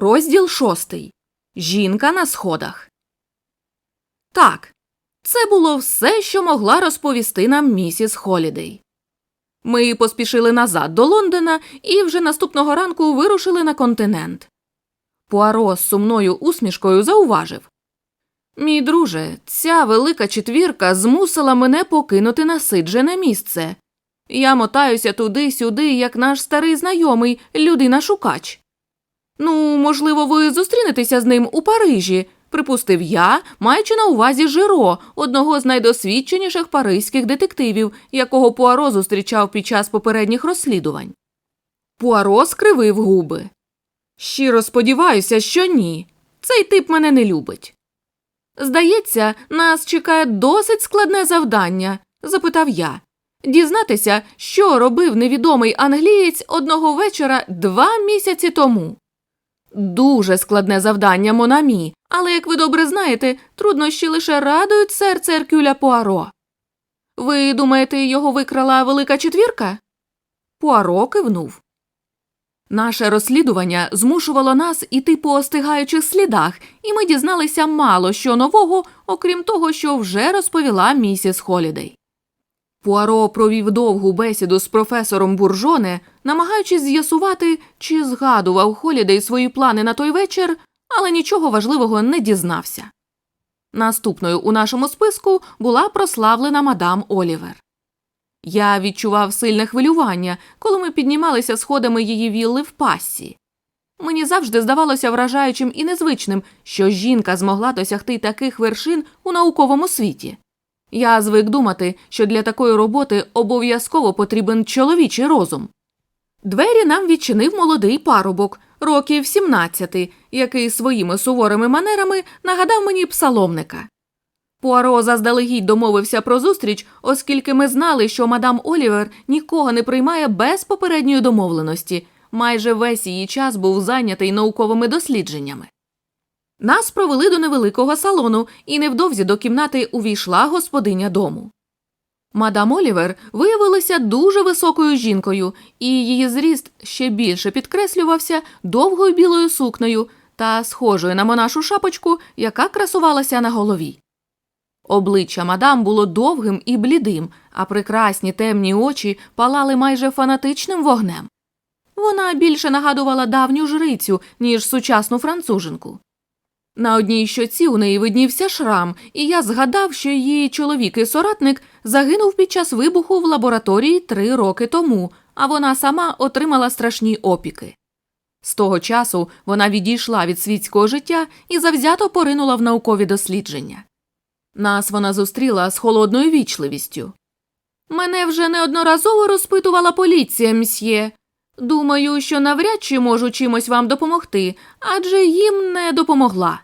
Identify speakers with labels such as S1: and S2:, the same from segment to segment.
S1: Розділ шостий. Жінка на сходах. Так, це було все, що могла розповісти нам місіс Холідей. Ми поспішили назад до Лондона і вже наступного ранку вирушили на континент. Пуаро з сумною усмішкою зауважив Мій друже, ця велика четвірка змусила мене покинути насиджене місце. Я мотаюся туди-сюди, як наш старий знайомий, людина шукач. Ну, можливо, ви зустрінетеся з ним у Парижі, припустив я, маючи на увазі Жиро, одного з найдосвідченіших паризьких детективів, якого Пуаро зустрічав під час попередніх розслідувань. Пуаро скривив губи. Щиро сподіваюся, що ні. Цей тип мене не любить. Здається, нас чекає досить складне завдання, запитав я. Дізнатися, що робив невідомий англієць одного вечора два місяці тому. Дуже складне завдання, Монамі, але, як ви добре знаєте, труднощі лише радують серце Еркюля Пуаро. Ви думаєте, його викрала велика четвірка? Пуаро кивнув. Наше розслідування змушувало нас іти по остигаючих слідах, і ми дізналися мало що нового, окрім того, що вже розповіла місіс Холідей. Пуаро провів довгу бесіду з професором Буржоне, намагаючись з'ясувати, чи згадував Холідей свої плани на той вечір, але нічого важливого не дізнався. Наступною у нашому списку була прославлена мадам Олівер. Я відчував сильне хвилювання, коли ми піднімалися сходами її вілли в пассі. Мені завжди здавалося вражаючим і незвичним, що жінка змогла досягти таких вершин у науковому світі. Я звик думати, що для такої роботи обов'язково потрібен чоловічий розум. Двері нам відчинив молодий парубок, років 17, який своїми суворими манерами нагадав мені псаломника. Пуаро заздалегідь домовився про зустріч, оскільки ми знали, що мадам Олівер нікого не приймає без попередньої домовленості. Майже весь її час був зайнятий науковими дослідженнями. Нас провели до невеликого салону, і невдовзі до кімнати увійшла господиня дому. Мадам Олівер виявилася дуже високою жінкою, і її зріст ще більше підкреслювався довгою білою сукнею та схожою на монашу шапочку, яка красувалася на голові. Обличчя мадам було довгим і блідим, а прекрасні темні очі палали майже фанатичним вогнем. Вона більше нагадувала давню жрицю, ніж сучасну француженку. На одній щоці у неї виднівся шрам, і я згадав, що її чоловік і соратник загинув під час вибуху в лабораторії три роки тому, а вона сама отримала страшні опіки. З того часу вона відійшла від світського життя і завзято поринула в наукові дослідження. Нас вона зустріла з холодною вічливістю. Мене вже неодноразово розпитувала поліція, мсьє. Думаю, що навряд чи можу чимось вам допомогти, адже їм не допомогла.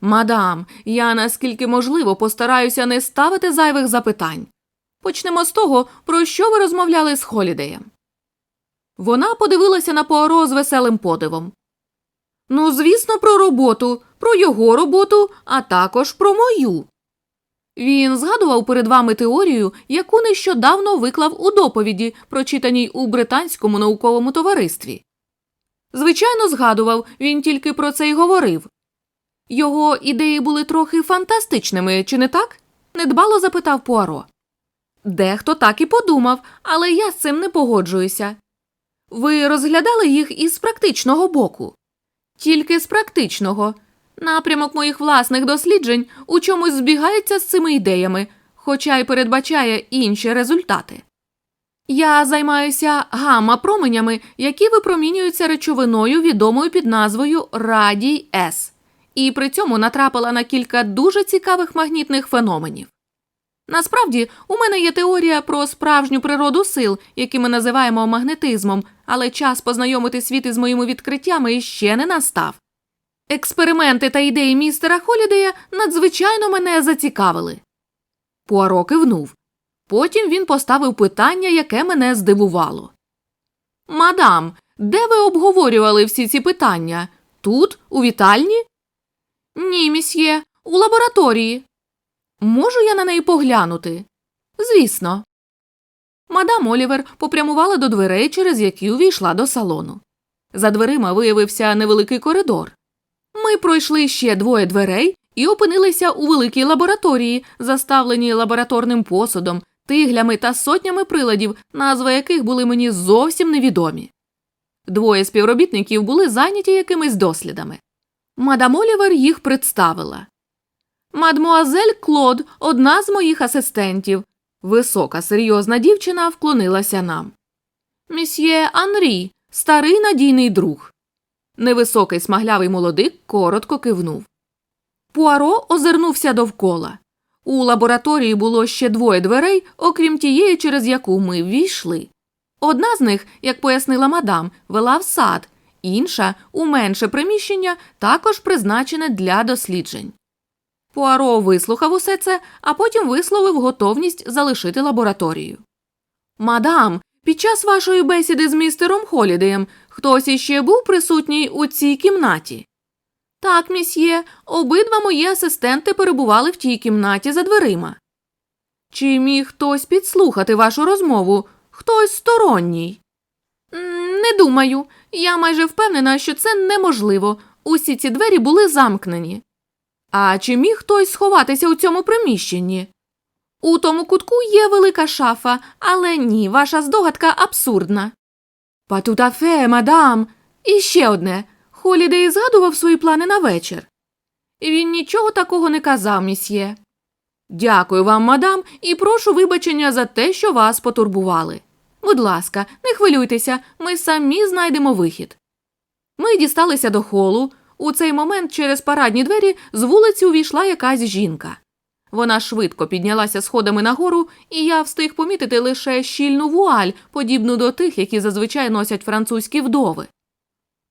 S1: Мадам, я наскільки можливо постараюся не ставити зайвих запитань. Почнемо з того, про що ви розмовляли з Холідеєм. Вона подивилася на Пуаро з веселим подивом. Ну, звісно, про роботу, про його роботу, а також про мою. Він згадував перед вами теорію, яку нещодавно виклав у доповіді, прочитаній у британському науковому товаристві. Звичайно, згадував, він тільки про це й говорив. Його ідеї були трохи фантастичними, чи не так? недбало запитав Пуаро. Дехто так і подумав, але я з цим не погоджуюся. Ви розглядали їх із практичного боку. Тільки з практичного. Напрямок моїх власних досліджень у чомусь збігається з цими ідеями, хоча й передбачає інші результати. Я займаюся гамма променями, які випромінюються речовиною, відомою під назвою Радій С, і при цьому натрапила на кілька дуже цікавих магнітних феноменів. Насправді, у мене є теорія про справжню природу сил, які ми називаємо магнетизмом, але час познайомити світ із моїми відкриттями ще не настав. Експерименти та ідеї містера Холідея надзвичайно мене зацікавили. Пуаро кивнув. Потім він поставив питання, яке мене здивувало. Мадам, де ви обговорювали всі ці питання? Тут, у вітальні? Ні, місьє, у лабораторії. Можу я на неї поглянути? Звісно. Мадам Олівер попрямувала до дверей, через які увійшла до салону. За дверима виявився невеликий коридор. Ми пройшли ще двоє дверей і опинилися у великій лабораторії, заставленій лабораторним посудом, тиглями та сотнями приладів, назви яких були мені зовсім невідомі. Двоє співробітників були зайняті якимись дослідами. Мадам Олівер їх представила. Мадмуазель Клод, одна з моїх асистентів. Висока, серйозна дівчина вклонилася нам. Місьє Анрі, старий надійний друг. Невисокий смаглявий молодик коротко кивнув. Пуаро озирнувся довкола. У лабораторії було ще двоє дверей, окрім тієї, через яку ми ввійшли. Одна з них, як пояснила мадам, вела в сад, інша у менше приміщення, також призначене для досліджень. Пуаро вислухав усе це, а потім висловив готовність залишити лабораторію. Мадам, під час вашої бесіди з містером Холідеєм хтось іще був присутній у цій кімнаті? Так, місьє, обидва мої асистенти перебували в тій кімнаті за дверима. Чи міг хтось підслухати вашу розмову? Хтось сторонній? «М, Не думаю. Я майже впевнена, що це неможливо. Усі ці двері були замкнені. А чи міг хтось сховатися у цьому приміщенні? У тому кутку є велика шафа, але ні, ваша здогадка абсурдна. Патутафе, мадам. І ще одне. Холідей згадував свої плани на вечір. Він нічого такого не казав, місьє. Дякую вам, мадам, і прошу вибачення за те, що вас потурбували. Будь ласка, не хвилюйтеся, ми самі знайдемо вихід. Ми дісталися до холу. У цей момент через парадні двері з вулиці увійшла якась жінка. Вона швидко піднялася сходами нагору, і я встиг помітити лише щільну вуаль, подібну до тих, які зазвичай носять французькі вдови.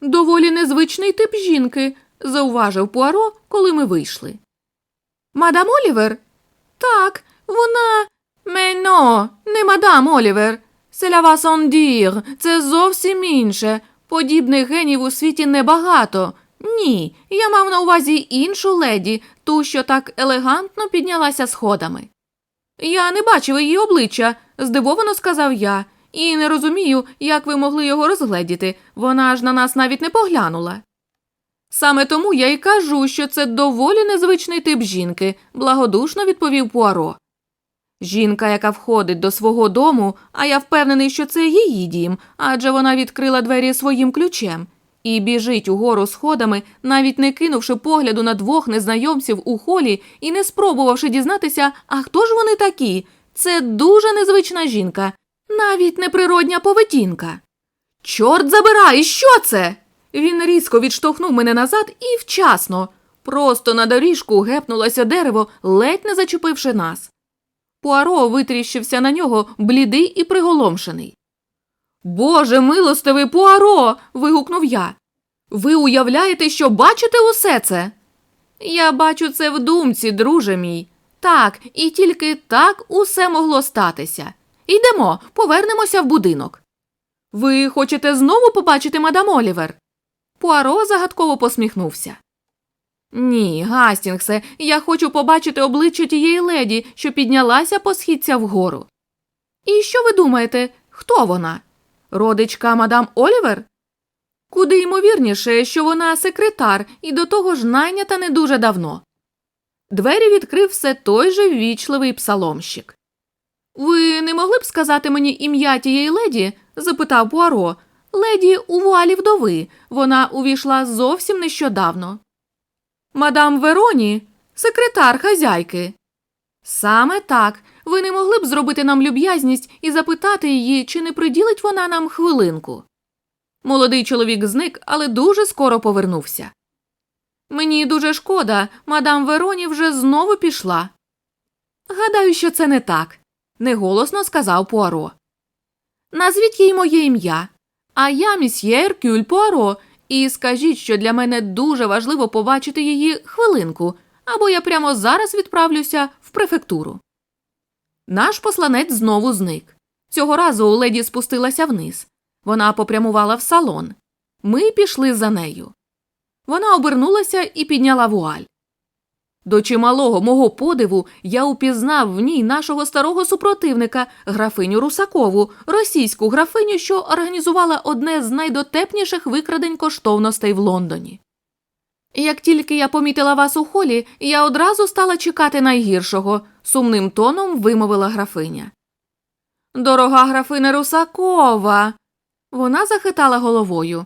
S1: Доволі незвичний тип жінки, зауважив Пуаро, коли ми вийшли. Мадам Олівер? Так, вона. Мено, не мадам Олівер. Селя вас це зовсім інше. Подібних генів у світі небагато. Ні, я мав на увазі іншу леді, ту, що так елегантно піднялася сходами. Я не бачив її обличчя, здивовано сказав я, і не розумію, як ви могли його розгледіти. Вона ж на нас навіть не поглянула. Саме тому я й кажу, що це доволі незвичний тип жінки, благодушно відповів Пуаро. Жінка, яка входить до свого дому, а я впевнений, що це її дім, адже вона відкрила двері своїм ключем, і біжить угору сходами, навіть не кинувши погляду на двох незнайомців у холі і не спробувавши дізнатися, а хто ж вони такі. Це дуже незвична жінка, навіть неприродня поведінка. Чорт забирай, що це? Він різко відштовхнув мене назад і вчасно. Просто на доріжку гепнулося дерево, ледь не зачепивши нас. Пуаро витріщився на нього, блідий і приголомшений. Боже милостивий Пуаро. вигукнув я. Ви уявляєте, що бачите усе це? Я бачу це в думці, друже мій. Так, і тільки так усе могло статися. Йдемо, повернемося в будинок. Ви хочете знову побачити мадам Олівер? Пуаро загадково посміхнувся. Ні, Гастінгсе, я хочу побачити обличчя тієї леді, що піднялася по східця вгору. І що ви думаєте, хто вона? Родичка мадам Олівер? Куди ймовірніше, що вона секретар і до того ж найнята не дуже давно. Двері відкрив все той же ввічливий псаломщик. Ви не могли б сказати мені ім'я тієї леді? запитав Пуаро. Леді у вуалі вдови. Вона увійшла зовсім нещодавно. Мадам Вероні, секретар хазяйки. Саме так. Ви не могли б зробити нам люб'язність і запитати її, чи не приділить вона нам хвилинку. Молодий чоловік зник, але дуже скоро повернувся. Мені дуже шкода, мадам Вероні вже знову пішла. Гадаю, що це не так, неголосно сказав Пуаро. Назвіть їй моє ім'я, а я місьє Еркюль Пуаро, і скажіть, що для мене дуже важливо побачити її хвилинку, або я прямо зараз відправлюся в префектуру. Наш посланець знову зник. Цього разу у леді спустилася вниз. Вона попрямувала в салон. Ми пішли за нею. Вона обернулася і підняла вуаль. До чималого мого подиву я упізнав в ній нашого старого супротивника, графиню Русакову, російську графиню, що організувала одне з найдотепніших викрадень коштовностей в Лондоні. Як тільки я помітила вас у холі, я одразу стала чекати найгіршого, сумним тоном вимовила графиня. Дорога графиня Русакова. Вона захитала головою.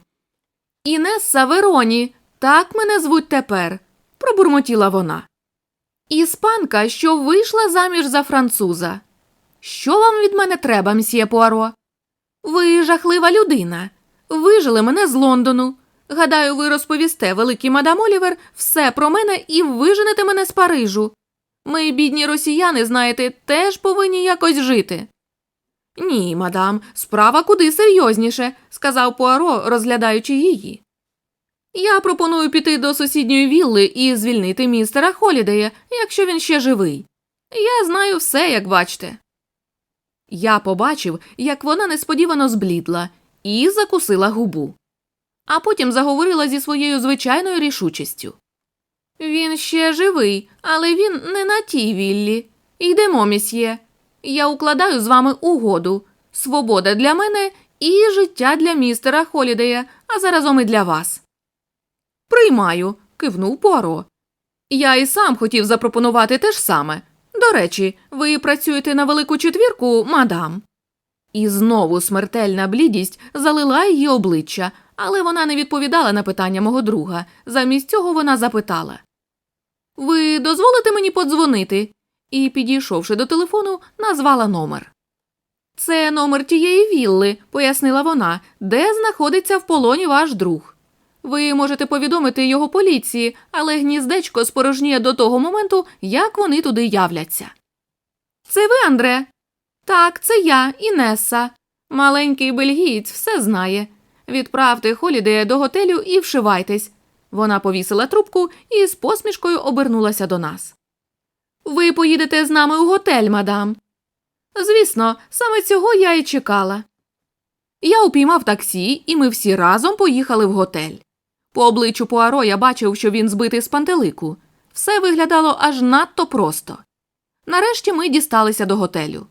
S1: Інесса Вероні, так мене звуть тепер, пробурмотіла вона. Іспанка, що вийшла заміж за француза. Що вам від мене треба, мсьє Пуаро? Ви жахлива людина. Вижили мене з Лондону. Гадаю, ви розповісте великий мадам Олівер все про мене і виженете мене з Парижу. Ми, бідні росіяни, знаєте, теж повинні якось жити. Ні, мадам, справа куди серйозніше, сказав Пуаро, розглядаючи її. Я пропоную піти до сусідньої вілли і звільнити містера Холідея, якщо він ще живий. Я знаю все, як бачите. Я побачив, як вона несподівано зблідла і закусила губу, а потім заговорила зі своєю звичайною рішучістю. Він ще живий, але він не на тій віллі. Йдемо, місьє. Я укладаю з вами угоду. Свобода для мене і життя для містера Холідея, а заразом і для вас. Приймаю, кивнув Пуаро. Я і сам хотів запропонувати те ж саме. До речі, ви працюєте на велику четвірку, мадам. І знову смертельна блідість залила її обличчя, але вона не відповідала на питання мого друга. Замість цього вона запитала Ви дозволите мені подзвонити? І, підійшовши до телефону, назвала номер. Це номер тієї вілли, пояснила вона, де знаходиться в полоні ваш друг. Ви можете повідомити його поліції, але гніздечко спорожніє до того моменту, як вони туди являться. Це ви, Андре? Так, це я, Інеса. Маленький бельгієць все знає. Відправте Холідея до готелю і вшивайтесь. Вона повісила трубку і з посмішкою обернулася до нас. Ви поїдете з нами у готель, мадам. Звісно, саме цього я і чекала. Я упіймав таксі, і ми всі разом поїхали в готель. По обличчю Пуаро я бачив, що він збитий з пантелику. Все виглядало аж надто просто. Нарешті ми дісталися до готелю.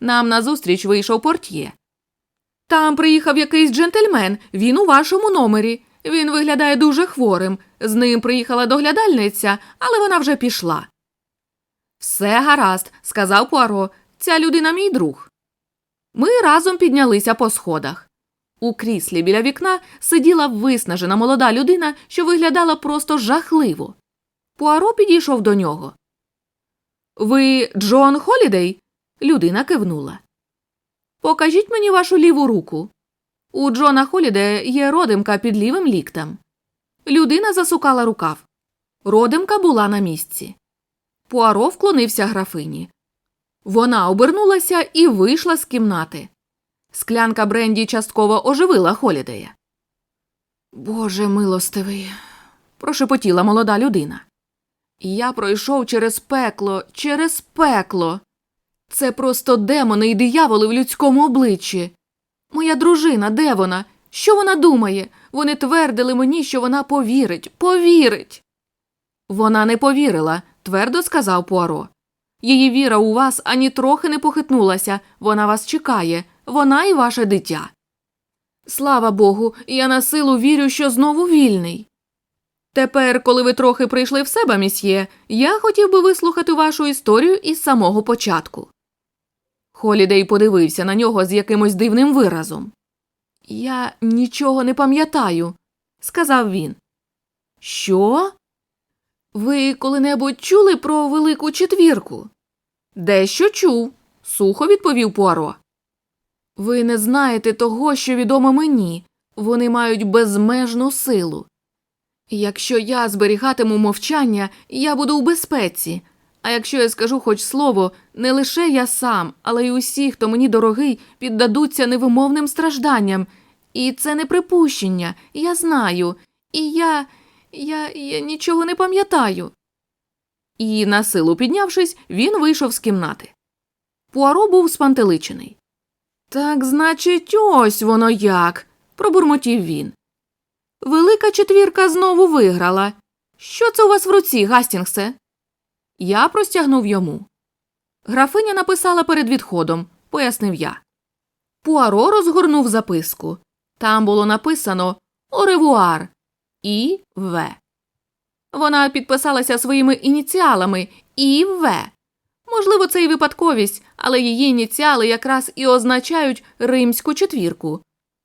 S1: Нам назустріч вийшов портьє. Там приїхав якийсь джентльмен, він у вашому номері. Він виглядає дуже хворим. З ним приїхала доглядальниця, але вона вже пішла. Все гаразд, сказав Пуаро. Ця людина мій друг. Ми разом піднялися по сходах. У кріслі біля вікна сиділа виснажена молода людина, що виглядала просто жахливо. Пуаро підійшов до нього. Ви Джон Холідей? Людина кивнула. Покажіть мені вашу ліву руку. У Джона Холідея є родимка під лівим ліктем. Людина засукала рукав. Родимка була на місці. Пуаро вклонився графині. Вона обернулася і вийшла з кімнати. Склянка Бренді частково оживила Холідея. Боже милостивий, прошепотіла молода людина. Я пройшов через пекло, через пекло. Це просто демони і дияволи в людському обличчі. Моя дружина, де вона? Що вона думає? Вони твердили мені, що вона повірить, повірить. Вона не повірила, твердо сказав Пуаро. Її віра у вас ані трохи не похитнулася, вона вас чекає, вона і ваше дитя. Слава Богу, я на силу вірю, що знову вільний. Тепер, коли ви трохи прийшли в себе, місьє, я хотів би вислухати вашу історію із самого початку. Холідей подивився на нього з якимось дивним виразом. Я нічого не пам'ятаю, сказав він. Що? Ви коли-небудь чули про велику четвірку? Дещо чув, сухо відповів Пуаро. Ви не знаєте того, що відомо мені. Вони мають безмежну силу. Якщо я зберігатиму мовчання, я буду у безпеці. А якщо я скажу хоч слово, не лише я сам, але й усі, хто мені дорогий, піддадуться невимовним стражданням. І це не припущення, я знаю. І я. я, я нічого не пам'ятаю. І, на силу піднявшись, він вийшов з кімнати. Пуаро був спантеличений. Так, значить, ось воно як, пробурмотів він. Велика четвірка знову виграла. Що це у вас в руці, Гастінгсе? Я простягнув йому. Графиня написала перед відходом, пояснив я. Пуаро розгорнув записку. Там було написано Оревуар І В. Вона підписалася своїми ініціалами І В. Можливо, це і випадковість, але її ініціали якраз і означають римську четвірку.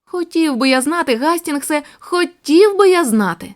S1: Хотів би я знати, Гастінгсе, хотів би я знати.